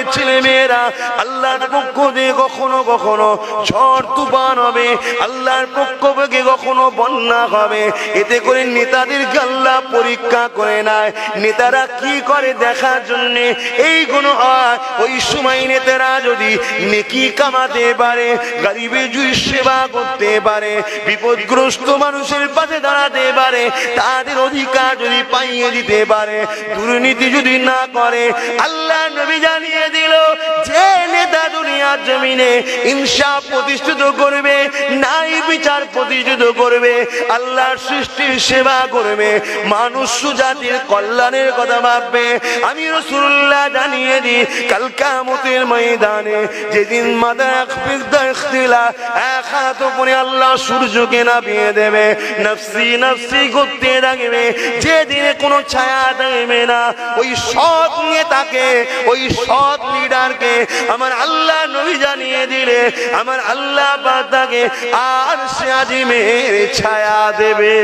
আমাদের ছেলে মেয়েরা আল্লাহর পক্ষ দিয়ে কখনো কখনো ঝড়, তুফান হবে। আল্লাহর পক্ষ থেকে কখনো বন্যা হবে। এতে করে নেতাদেরকে আল্লাহ পরীক্ষা করে নেয়। নেতারা কি করে দেখার জন্য? এইগুলো হয়। ওই সময় নেতারা যদি নেকি কামাতে পারে, গরিবের জুই সেবা করতে পারে, বিপদগ্রস্ত মানুষের পাশে দাঁড়াতে পারে, তাদের অধিকার যদি পাইয়ে দিতে পারে, দুর্নীতি যদি না করে, আল্লাহ নবী জমিনে ইনসাফ প্রতিষ্ঠিত করবে নাই বিচার প্রতিষ্ঠিত করবে, আল্লাহর সৃষ্টির সেবা করবে, মানুষ জাতির কল্যাণের কথা ভাববে। আমি রসুল্লাহ জানিয়ে দিই, কাল কামতের ময়দানে যেদিন আল্লাহ সূর্যকে নামিয়ে দেবে, নফসি নফসি করতে থাকবে, যেদিনে কোনো ছায়া দেবে না, ওই সৎ নেতাকে, ওই সৎ লিডারকে আমার আল্লাহ নবী জানিয়ে দিলে আমার আল্লাহ পাতাকে আর সে আজিমের ছায়া দেবে।